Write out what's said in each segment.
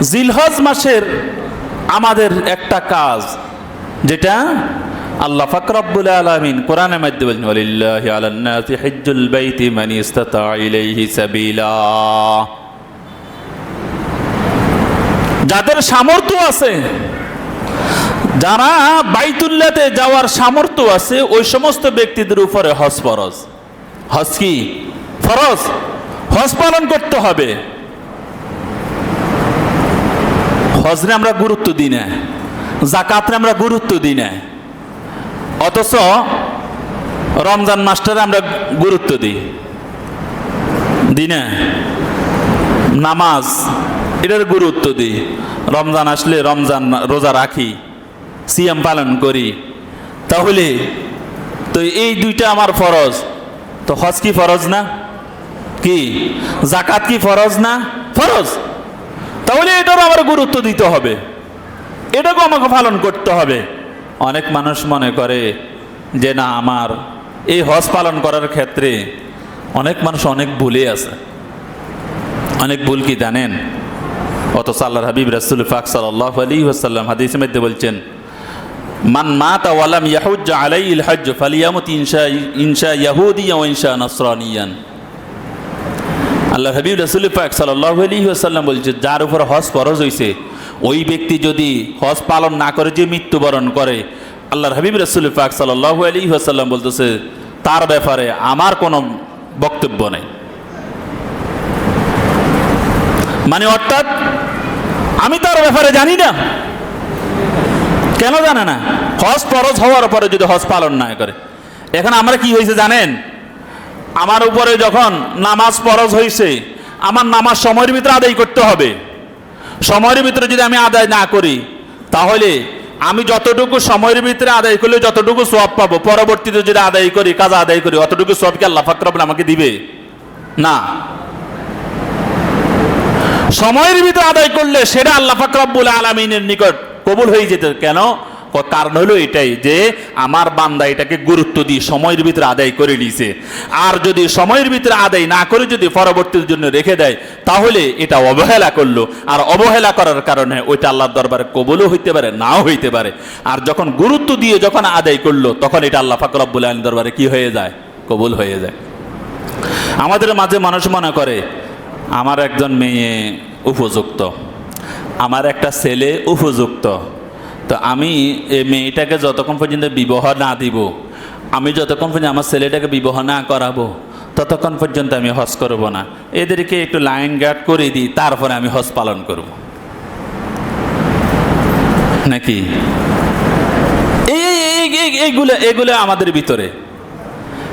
জিলহজ মাসের আমাদের একটা কাজ, যেটা আল্লাহ ফাকরাবুল আলামিন কোরআনের মধ্যে বলেন ওয়ালিল্লাহি আলান নাসি হিজ্জুল বাইতি ইসতাতা ইলাইহি সাবিলা। যাদের সামর্থ্য আছে, যারা বাইতুল্লাতে যাওয়ার সামর্থ্য আছে, ওই সমস্ত ব্যক্তিদের উপরে হজ ফরজ। হজ কি? ফরজ। হজ পালন করতে হবে। হজরে আমরা গুরুত্ব দিই না জাকাতরে আমরা গুরুত্ব দিই না। অথচ রমজান মাসটারে আমরা গুরুত্ব দিই। দিই না। নামাজ, এটার গুরুত্ব দিই। রমজান আসলে রমজান রোজা রাখি, সিয়াম পালন করি। তাহলে তো এই দুইটা আমার ফরজ। তো হজ কি ফরজ না? কি? জাকাত কি ফরজ না? ফরজ। তাহলে এটারও আমার গুরুত্ব দিতে হবে। এটাকেও আমাকে পালন করতে হবে। অনেক মানুষ মনে করে যে, না, আমার এই হজ পালন করার ক্ষেত্রে অনেক মানুষ অনেক ভুলে আছে। অনেক ভুল কি জানেন? অথচ আল্লাহর হাবিব রাসুল ফাক সাল্লাহ আলী ওসাল্লাম হাদিস মধ্যে বলছেন, মান মাতা ওয়ালাম ইয়াহুজ্জা আলাইল হজ্জ ফালিয়ামত ইনশা ইয়াহুদিয়া ও ইনশা নসরানিয়ান। আল্লাহ হাবিব রাসুল পাক সাল্লাহ আলী ওসাল্লাম বলছে, যার উপর হজ ফরজ হয়েছে ওই ব্যক্তি যদি হজ পালন না করে, যে মৃত্যুবরণ করে, আল্লাহর হাবিব রাসুল পাক সাল্লাহ আলী ওসাল্লাম বলতেছে, তার ব্যাপারে আমার কোনো বক্তব্য নেই। মানে অর্থাৎ, আমি তার ব্যাপারে জানি না। কেন জানে না? হজ ফরজ হওয়ার পরে যদি হজ পালন না করে। এখন আমরা কি হয়েছে জানেন? আমার উপরে যখন নামাজ ফরজ হয়েছে আমার নামাজ সময়ের ভিতরে আদায় করতে হবে। সময়ের ভিতরে যদি আমি আদায় না করি, তাহলে আমি যতটুকু সময়ের ভিতরে আদায় করলে যতটুকু সব পাবো, পরবর্তীতে যদি আদায় করি, কাজ আদায় করি, অতটুকু সবকে আল্লাহ ফাকরাবুল আমাকে দিবে? না। সময়ের ভিতরে আদায় করলে সেটা আল্লাহ ফাকরাবুল আলমিনের নিকট কবুল হয়ে যেত। কেন? কারণ হলো এটাই যে আমার বান্দা এটাকে গুরুত্ব দিয়ে সময়ের ভিতরে আদায় করে নিছে। আর যদি সময়ের ভিতরে আদায় না করে যদি পরবর্তীর জন্য রেখে দেয়, তাহলে এটা অবহেলা করল। আর অবহেলা করার কারণে ওইটা আল্লাহর দরবারে কবলও হইতে পারে, নাও হইতে পারে। আর যখন গুরুত্ব দিয়ে যখন আদায় করল, তখন এটা আল্লাহ ফাকরাবুল আলম দরবারে কি হয়ে যায়? কবুল হয়ে যায়। আমাদের মাঝে মানুষ মনে করে, আমার একজন মেয়ে উপযুক্ত, আমার একটা ছেলে উপযুক্ত। তো আমি এই মেয়েটাকে যতক্ষণ পর্যন্ত বিবাহ না দিব, আমি যতক্ষণ পর্যন্ত আমার ছেলেটাকে বিবাহ না করাবো, ততক্ষণ পর্যন্ত আমি হজ করব না। এদেরকে একটু লাইন গার্ড করে দিই, তারপরে আমি হজ পালন করব। নাকি? এই, এই- এই- এই- এইগুলো এগুলো আমাদের ভিতরে।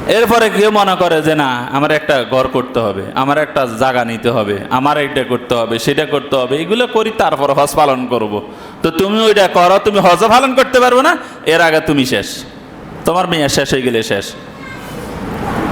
এরপরে কেউ মনে করে যে না, আমার একটা ঘর করতে হবে, আমার একটা জায়গা নিতে হবে, আমার এটা করতে হবে, সেটা করতে হবে, এগুলো করি, তারপর হজ পালন করব। তো তুমি ওইটা করো, তুমি হজ পালন করতে পারব না, এর আগে তুমি শেষ। তোমার মেয়ে শেষ হয়ে গেলে শেষ।